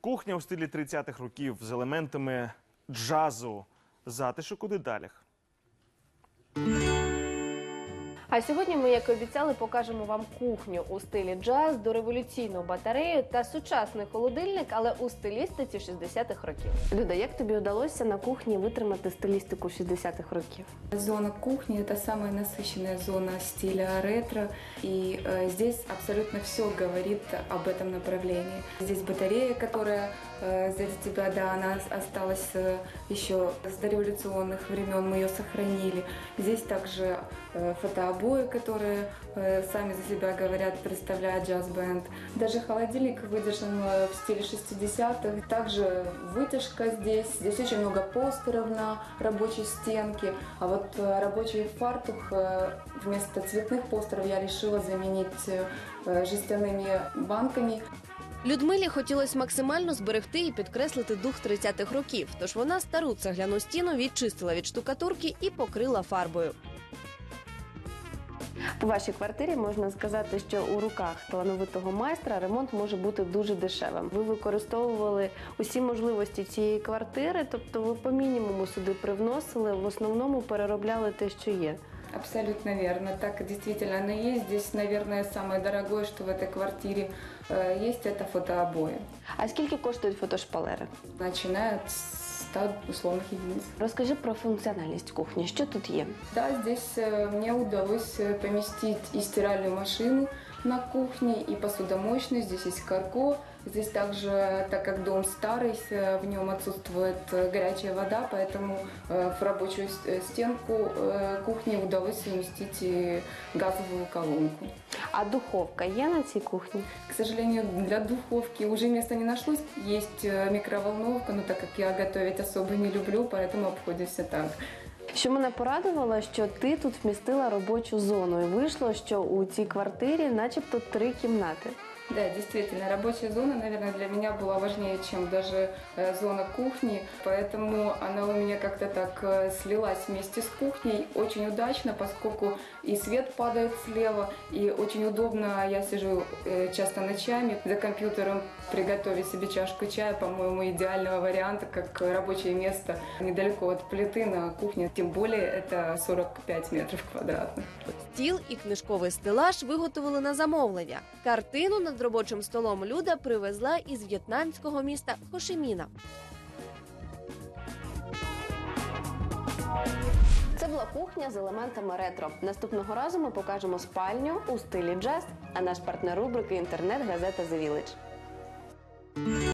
Кухня у стилі 30-х років з елементами джазу, затишок у деталях. А сьогодні ми, як і обіцяли, покажемо вам кухню у стилі джаз, дореволюційну батарею та сучасний холодильник, але у стилістиці 60-х років. Люда, як тобі вдалося на кухні витримати стилістику 60-х років? Зона кухни – это самая насыщенная зона стиля ретро, и э, здесь абсолютно все говорит об этом направлении. Здесь батарея, которая э, сзади тебя, да, она ос- осталась э, еще с дореволюционных времен, мы ее сохранили. Здесь также э, фотообои, которые э, сами за себя говорят, представляют джаз-бенд. Даже холодильник выдержан э, в стиле 60-х. Также вытяжка здесь. Здесь очень много постеров на рабочей стенке. А вот э, рабочий фартух э, вместо цветных постеров я решила заменить э, жестяными банками. Людмилі хотілося максимально зберегти і підкреслити дух 30-х років. Тож вона стару цегляну стіну відчистила від штукатурки і покрила фарбою. По вашій квартирі можна сказати, що у руках талановитого майстра ремонт може бути дуже дешевим. Ви використовували усі можливості цієї квартири, тобто ви по мінімуму сюди привносили, в основному переробляли те, що є. Абсолютно верно. Так действительно оно и есть. Здесь, наверное, самое дорогое, что в этой квартире э, есть, это фотообои. А скільки коштують фотошпалери? Начиная от 100 условных единиц. Розкажи про функціональність кухні. Що тут є? Да, здесь э, мне удалось э, поместить и стиральную машину на кухне, и посудомоечную. Здесь есть карко. Здесь также, так как дом старый, э, в нем отсутствует э, горячая вода, поэтому э, в рабочую с- э, стенку э, кухни удалось уместить и газовую колонку. А духовка є на цій кухні? К сожалению, для духовки уже места не нашлось. Есть э, микроволновка, но так как я готовить особо не люблю, поэтому обходимся так. Що мене порадувало, що ти тут вмістила робочу зону, і вийшло, що у цій квартирі, начебто, три кімнати. Да, действительно, рабочая зона, наверное, для меня была важнее, чем даже э, зона кухни, поэтому она у меня как-то так э, слилась вместе с кухней очень удачно, поскольку и свет падает слева, и очень удобно, я сижу э, часто ночами за компьютером, приготовить себе чашку чая, по-моему, идеального варианта, как рабочее место недалеко от плиты на кухне, тем более это 45 метров квадратных. Стіл і книжковий стелаж виготовили на замовлення. Картину над робочим столом Люда привезла із в'єтнамського міста Хошиміна. Це була кухня з елементами ретро. Наступного разу ми покажемо спальню у стилі джаз. А наш партнер рубрики інтернет-газета The Village.